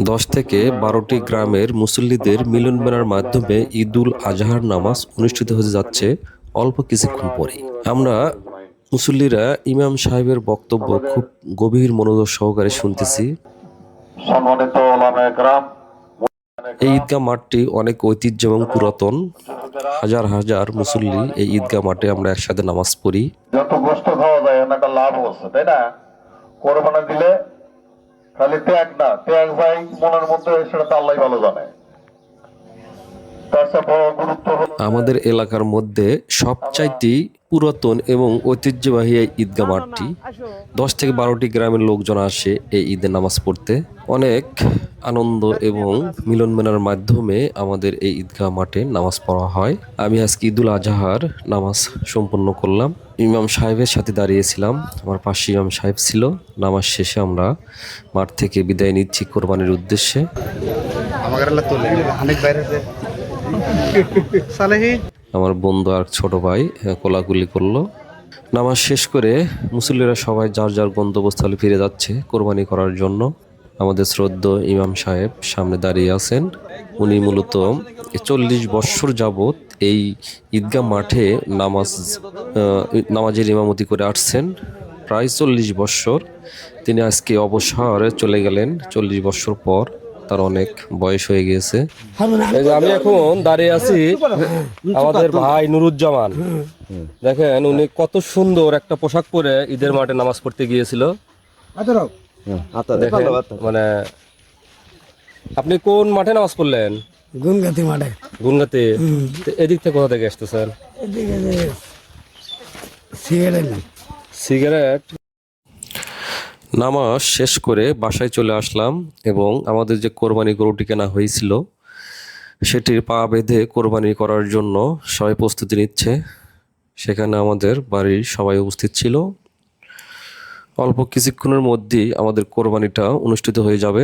দশ থেকে বারোটি গ্রামের মুসল্লিদের মিলন মেলার মাধ্যমে ঈদুল আজহার নামাজ অনুষ্ঠিত হতে যাচ্ছে অল্প কিছুক্ষণ পরেই। আমরা মুসল্লিরা ইমাম সাহেবের বক্তব্য খুব গভীর মনোযোগ সহকারে শুনতেছি। সম্মানিত এই ঈদগাহ মাঠটি অনেক ঐতিহ্য এবং পুরাতন। হাজার হাজার মুসল্লি এই ঈদগাহ মাঠে আমরা একসাথে নামাজ পড়ি। যত গোস্ত খাওয়া যায় লাভ হচ্ছে তাই না? কোরবানি দিলে খালি ত্যাগ না, ত্যাগ ভাই মনের মধ্যে সেটা তো আল্লাহ ভালো জানে। আমাদের এলাকার মধ্যে সবচাইতে পুরাতন এবং ঐতিহ্যবাহী এই ঈদগাহ মাঠটি দশ থেকে বারোটি গ্রামের লোকজন আসে এই ঈদের নামাজ পড়তে। অনেক আনন্দ এবং মিলন মেলার মাধ্যমে আমাদের এই ঈদগাহ মাঠে নামাজ পড়া হয়। আমি আজকে ঈদুল আজহার নামাজ সম্পন্ন করলাম। ইমাম সাহেবের সাথে দাঁড়িয়েছিলাম। আমার পাশে ইমাম সাহেব ছিল। নামাজ শেষে আমরা মাঠ থেকে বিদায় নিচ্ছি কোরবানির উদ্দেশ্যে। অনেক বাইরে আমার বন্ধু আর ছোট ভাই কোলাকুলি করল। নামাজ শেষ করে মুসল্লিরা সবাই যার যার গন্তব্যস্থলে ফিরে যাচ্ছে কোরবানি করার জন্য। আমাদের শ্রদ্ধ ইমাম সাহেব সামনে দাঁড়িয়ে আছেন। উনি মূলত চল্লিশ বৎসর যাবৎ এই ঈদগাহ মাঠে নামাজ নামাজের ইমামতি করে আসছেন। প্রায় চল্লিশ বৎসর তিনি আজকে অবসরে চলে গেলেন। চল্লিশ বৎসর পর তার অনেক বয়স হয়ে গিয়েছে। আমি এখন দাঁড়িয়ে আছি আমাদের ভাই নুরুজ্জামান। দেখেন উনি কত সুন্দর একটা পোশাক পরে ঈদের মাঠে নামাজ পড়তে গিয়েছিল। দেখেন, মানে আপনি কোন মাঠে নামাজ পড়লেন? গুনগাতি মাঠে। গুনগাতে? এদিক থেকে কোথা থেকে আসতেছেন? সিগারেট। সিগারেট? নামাজ শেষ করে বাসায় চলে আসলাম এবং আমাদের যে কোরবানি গরুটি কেনা হয়েছিল, সেটির পা বেঁধে কোরবানি করার জন্য সবাই প্রস্তুতি নিচ্ছে। সেখানে আমাদের বাড়ির সবাই উপস্থিত ছিল। অল্প কিছুক্ষণের মধ্যেই আমাদের কোরবানিটা অনুষ্ঠিত হয়ে যাবে।